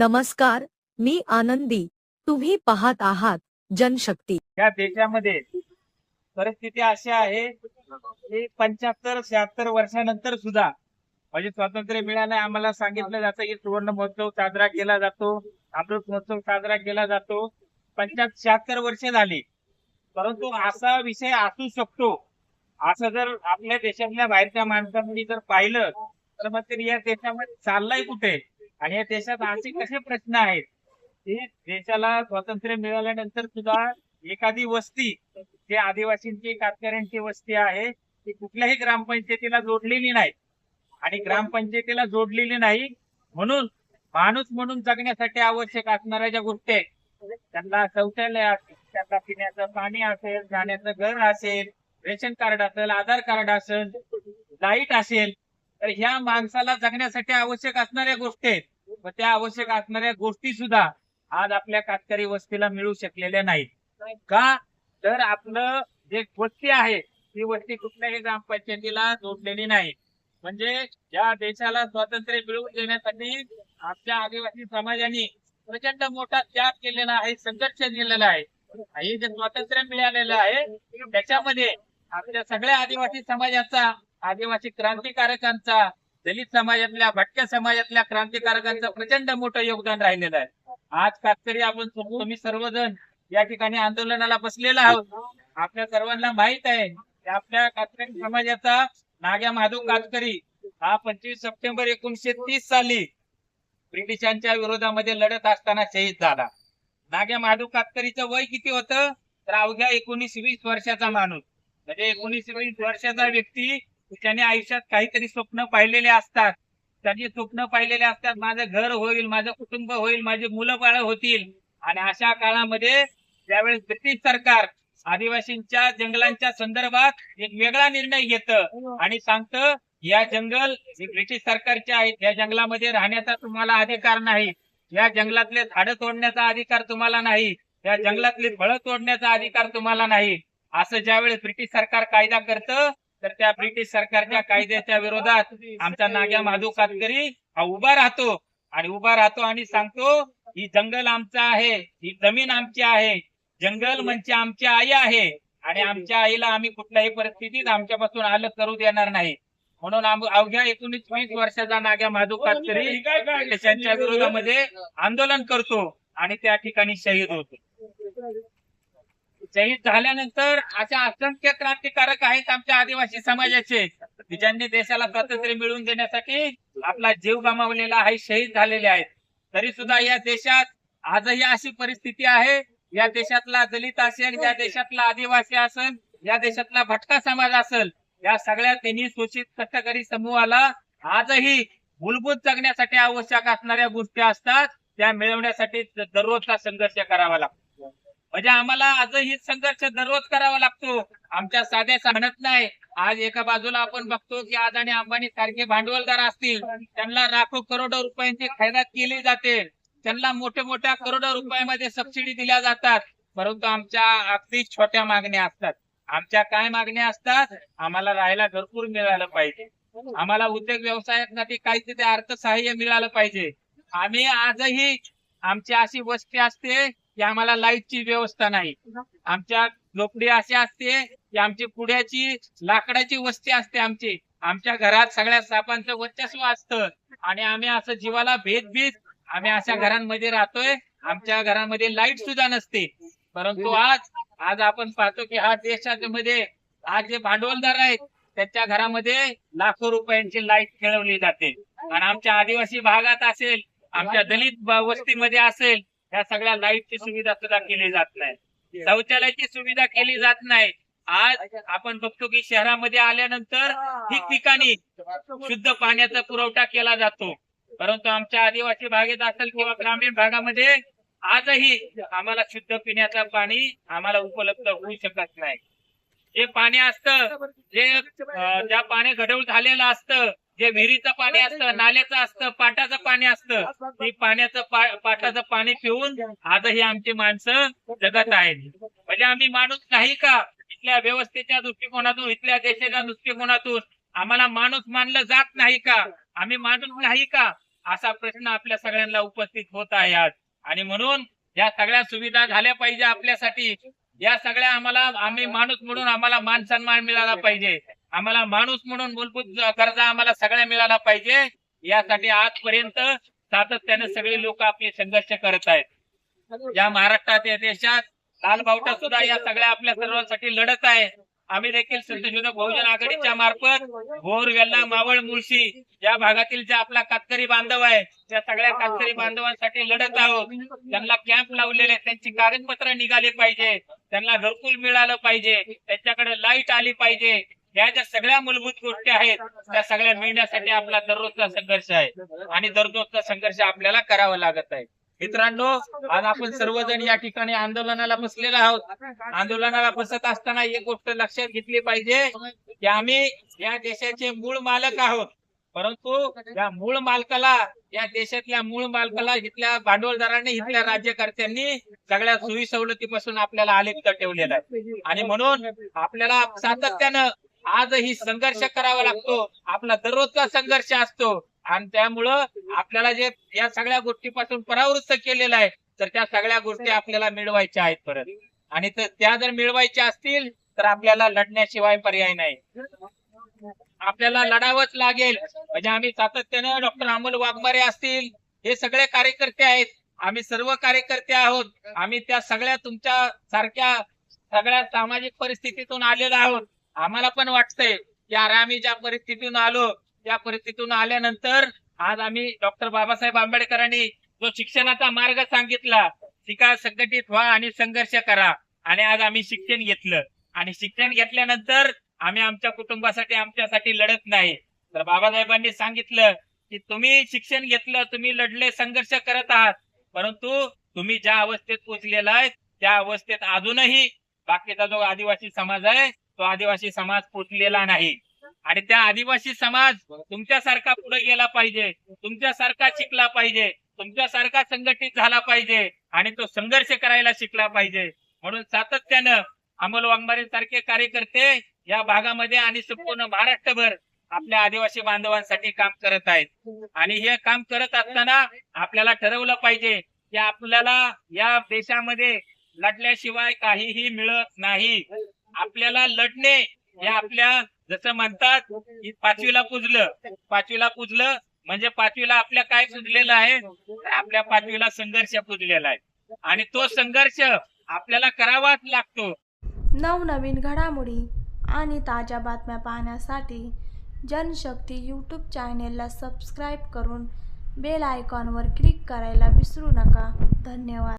नमस्कार मी आनंदी. तुम्ही पाहत आहात जनशक्ती. या देशामध्ये परिस्थिती अशी आहे की पंच्याहत्तर शहात्तर वर्षानंतर सुद्धा म्हणजे स्वातंत्र्य मिळालं आम्हाला सांगितलं जातं की सुवर्ण महोत्सव साजरा केला जातो अमृत महोत्सव साजरा केला जातो. पंच्याहत्तर शहात्तर वर्ष झाली. परंतु असा विषय असू शकतो. असं जर आपल्या देशातल्या बाहेरच्या माणसांनी जर पाहिलं तर मग तरी या देशामध्ये चाललंय कुठे? आणि या देशात असे कसे प्रश्न आहेत? की देशाला स्वातंत्र्य मिळाल्यानंतर सुद्धा एखादी वस्ती जे आदिवासींची कातकऱ्यांची वस्ती आहे ती कुठल्याही ग्रामपंचायतीला जोडलेली नाही. आणि ग्रामपंचायतीला जोडलेली नाही म्हणून माणूस म्हणून जगण्यासाठी आवश्यक असणाऱ्या ज्या गोष्टी आहेत त्यांना शौचालय असेल त्यांना पिण्याचं पाणी असेल जाण्याचं घर असेल रेशन कार्ड असेल आधार कार्ड असेल लाइट असेल तर ह्या माणसाला जगण्यासाठी आवश्यक असणाऱ्या गोष्टी आहेत. व त्या आवश्यक असणाऱ्या गोष्टी सुद्धा आज आपल्या कातकरी वस्तीला मिळू शकलेल्या नाहीत. का? तर आपलं जे वस्ती आहे ती वस्ती कुठल्याही ग्रामपंचायतीला जोडलेली नाही. म्हणजे या देशाला स्वातंत्र्य मिळवून देण्यासाठी आपल्या आदिवासी समाजाने प्रचंड मोठा त्याग केलेला आहे संघर्ष दिलेला आहे. हे जे स्वातंत्र्य मिळालेलं आहे त्याच्यामध्ये आपल्या सगळ्या आदिवासी समाजाचा आदिवासी क्रांतिकारकांचा दलित समाजातल्या भटक्या समाजातल्या क्रांतिकारकांचं प्रचंड मोठं योगदान राहिलेलं आहे. आज कातकरी आपण सर्व- तुम्ही सर्वजण या ठिकाणी आंदोलनाला बसलेला आहोत. आपल्या सर्वांना माहीत आहे की आपल्या कातकरी समाजाचा नाग्या माधव कातकरी हा पंचवीस सप्टेंबर एकोणीशे तीस साली ब्रिटिशांच्या विरोधामध्ये लढत असताना शहीद झाला. नाग्या माधव कातकरीचं वय किती होतं? तर अवघ्या एकोणीस वीस वर्षाचा माणूस. म्हणजे एकोणीस वीस वर्षाचा व्यक्ती त्याने आयुष्यात काहीतरी स्वप्न पाहिलेले असतात त्यांनी स्वप्न पाहिलेले असतात माझं घर होईल माझं कुटुंब होईल माझी मुलं बाळ होतील. आणि अशा काळामध्ये ज्यावेळेस ब्रिटिश सरकार आदिवासींच्या जंगलांच्या संदर्भात एक वेगळा निर्णय घेतं आणि सांगतं या जंगल हे ब्रिटिश सरकारचे आहेत. या जंगलामध्ये राहण्याचा तुम्हाला अधिकार नाही. या जंगलातले झाडं तोडण्याचा अधिकार तुम्हाला नाही. या जंगलातली फळं तोडण्याचा अधिकार तुम्हाला नाही. असं ज्यावेळेस ब्रिटिश सरकार कायदा करतं तर त्या ब्रिटिश सरकारच्या कायद्याच्या विरोधात आमचा नाग्या माधव कातकरी हा उभा राहतो. आणि उभा राहतो आणि सांगतो ही जंगल आमचं आहे ही जमीन आमची आहे जंगल म्हणजे आमची आई आहे. आणि आमच्या आईला आम्ही कुठल्याही परिस्थितीत आमच्यापासून अलग करू देणार नाही. म्हणून अवघ्या एकोणीस वीस वर्षाचा नाग्या माधव कातकरी त्यांच्या विरोधामध्ये आंदोलन करतो आणि त्या ठिकाणी शहीद होतो. शहीद झाल्यानंतर अशा असंख्य क्रांतिकारक आहेत आमच्या आदिवासी समाजाचे की ज्यांनी देशाला स्वातंत्र्य मिळवून देण्यासाठी आपला जीव गमावलेला आहे शहीद झालेले आहेत. तरी सुद्धा या देशात आजही अशी परिस्थिती आहे या देशातला दलित असेल या देशातला आदिवासी असेल या देशातला भटका समाज असेल या सगळ्या तिन्ही सूचित कष्टकरी समूहाला आजही मूलभूत जगण्यासाठी आवश्यक असणाऱ्या गोष्टी असतात त्या मिळवण्यासाठी दररोजचा संघर्ष करावा लागतो. म्हणजे आम्हाला आजही संघर्ष दररोज करावा लागतो. आमच्या साध्या म्हणत नाही. आज एका बाजूला आपण बघतो की आज आणि अंबानी सारखे भांडवलदार असतील. त्यांना लाखो करोडो रुपयांची खैरात केली जाते. त्यांना मोठ्या मोठ्या करोडो रुपयामध्ये सबसिडी दिल्या जातात. परंतु आमच्या अगदी छोट्या मागण्या असतात. आमच्या काय मागण्या असतात? आम्हाला राहायला भरपूर मिळालं पाहिजे. आम्हाला उद्योग व्यवसायासाठी काहीतरी अर्थसहाय्य मिळालं पाहिजे. आम्ही आजही आमची अशी वस्ती असते की आम्हाला लाईटची व्यवस्था नाही. आमच्या झोपडी अशी असते की आमची पुढ्याची लाकडाची वस्ती असते आमची. आमच्या घरात सगळ्या सापांचं वर्चस्व असतं. आणि आम्ही असं जीवाला भेद भीत आम्ही अशा घरांमध्ये राहतोय. आमच्या घरामध्ये लाइट सुद्धा नसते. परंतु आज आज आपण पाहतो की हा देशामध्ये आज जे भांडवलदार आहेत त्यांच्या घरामध्ये लाखो रुपयांची लाइट खेळवली जाते. आणि आमच्या आदिवासी भागात असेल आमच्या दलित वस्तीमध्ये असेल या सगळ्या लाईटची सुविधा सुद्धा केली जात नाही. शौचालयाची सुविधा केली जात नाही. आज आपण बघतो की शहरामध्ये आल्यानंतर ठिकठिकाणी शुद्ध पाण्याचा पुरवठा केला जातो. परंतु आमच्या आदिवासी भागात असेल किंवा ग्रामीण भागामध्ये आजही आम्हाला शुद्ध पिण्याचं पाणी आम्हाला उपलब्ध होऊ शकत नाही. जे पाणी असतं जे ज्या पाणी गढूळ झालेलं असतं जे विहिरीचं पाणी असतं नाल्याचं असतं पाटाचं पाणी असतं ते पाण्याचं पाटाचं पाणी पिऊन आजही आमची माणसं जगत आहेत. म्हणजे आम्ही माणूस नाही का? इथल्या व्यवस्थेच्या दृष्टिकोनातून इथल्या देशाच्या दृष्टिकोनातून आम्हाला माणूस मानलं जात नाही का? आम्ही माणूस नाही का? असा प्रश्न आपल्या सगळ्यांना उपस्थित होत आहे आज. आणि म्हणून या सगळ्या सुविधा झाल्या पाहिजे आपल्यासाठी. या सगळ्या आम्हाला आम्ही माणूस म्हणून आम्हाला मान सन्मान मिळाला पाहिजे. आम्हाला माणूस म्हणून मूलभूत गरजा आम्हाला सगळ्या मिळाला पाहिजे. यासाठी आजपर्यंत सातत्याने सगळे लोक आपले संघर्ष करत आहेत. या महाराष्ट्रात या देशात लाल बावटा सुद्धा या सगळ्या आपल्या सर्वांसाठी लढत आहे. आम्ही देखील संतशोधक बहुजन आघाडीच्या मार्फत भोर वेल्ला मावळ मुळशी या भागातील जे आपला कातकरी बांधव आहे त्या सगळ्या कातकरी बांधवांसाठी लढत आहोत. त्यांना कॅम्प लावलेले त्यांची कागदपत्र निघाली पाहिजे. त्यांना घरकुल मिळालं पाहिजे. त्यांच्याकडे लाइट आली पाहिजे. या ज्या सगळ्या मूलभूत गोष्टी आहेत त्या सगळ्या मिळण्यासाठी आपला दररोजचा संघर्ष आहे. आणि दररोजचा संघर्ष आपल्याला करावा लागत आहे. मित्रांनो आज आपण सर्वजण या ठिकाणी आंदोलनाला बसलेलो आहोत. आंदोलनाला बसत असताना एक गोष्ट लक्षात घेतली पाहिजे की आम्ही या देशाचे मूळ मालक आहोत. परंतु या मूळ मालकाला या देशातल्या मूळ मालकाला इथल्या भांडवलदारांनी इथल्या राज्यकर्त्यांनी सगळ्या सोयी सवलतीपासून आपल्याला आलिप्त ठेवलेला आहे. आणि म्हणून आपल्याला सातत्यानं आजही संघर्ष करावा लागतो. आपला दररोजचा संघर्ष असतो. आणि त्यामुळं आपल्याला जे या सगळ्या गोष्टीपासून परावृत्त केलेलं आहे तर त्या सगळ्या गोष्टी आपल्याला मिळवायच्या आहेत परत. आणि त्या जर मिळवायच्या असतील तर आपल्याला लढण्याशिवाय पर्याय नाही. आपल्याला लढावंच लागेल. म्हणजे आम्ही सातत्यानं डॉक्टर अमोल वाघमारे असतील हे सगळे कार्यकर्ते आहेत. आम्ही सर्व कार्यकर्ते आहोत. आम्ही त्या सगळ्या तुमच्या सारख्या सगळ्या सामाजिक परिस्थितीतून आलेलो आहोत. आम्हाला पण वाटतंय की अरे आम्ही ज्या परिस्थितीतून आलो त्या परिस्थितीतून आल्यानंतर आज आम्ही डॉक्टर बाबासाहेब आंबेडकरांनी जो शिक्षणाचा मार्ग सांगितला शिका संघटित व्हा आणि संघर्ष करा आणि आज आम्ही शिक्षण घेतलं. आणि शिक्षण घेतल्यानंतर आम्ही आमच्या कुटुंबासाठी आमच्यासाठी लढत नाही. तर बाबासाहेबांनी सांगितलं की तुम्ही शिक्षण घेतलं तुम्ही लढले संघर्ष करत आहात. परंतु तुम्ही ज्या अवस्थेत पोहोचलेला आहे त्या अवस्थेत अजूनही बाकीचा जो आदिवासी समाज आहे तो आदिवासी समाज पोचलेला नाही. आणि त्या आदिवासी समाज तुमच्यासारखा पुढे गेला पाहिजे तुमच्यासारखा शिकला पाहिजे तुमच्यासारखा संघटित झाला पाहिजे आणि तो संघर्ष करायला शिकला पाहिजे. म्हणून सातत्यानं अमोल वाघमारे सारखे कार्यकर्ते या भागामध्ये आणि संपूर्ण महाराष्ट्रभर आपल्या आदिवासी बांधवांसाठी काम करत आहेत. आणि हे काम करत असताना आपल्याला ठरवलं पाहिजे की आपल्याला या देशामध्ये लढल्याशिवाय काहीही मिळत नाही. आपल्याला लढणे हे आपल्या जसं म्हणतात पाचवीला पुजलं पाचवीला पुजलं म्हणजे पाचवीला आपल्या काय पुजलेलं आहे? आपल्या पाचवीला संघर्ष पुजलेला आहे. आणि तो संघर्ष आपल्याला करावाच लागतो. नवनवीन घडामोडी आणि ताज्या बातम्या पाहण्यासाठी जनशक्ती यूट्यूब चॅनेलला सबस्क्राईब करून बेल आयकॉनवर क्लिक करायला विसरू नका. धन्यवाद.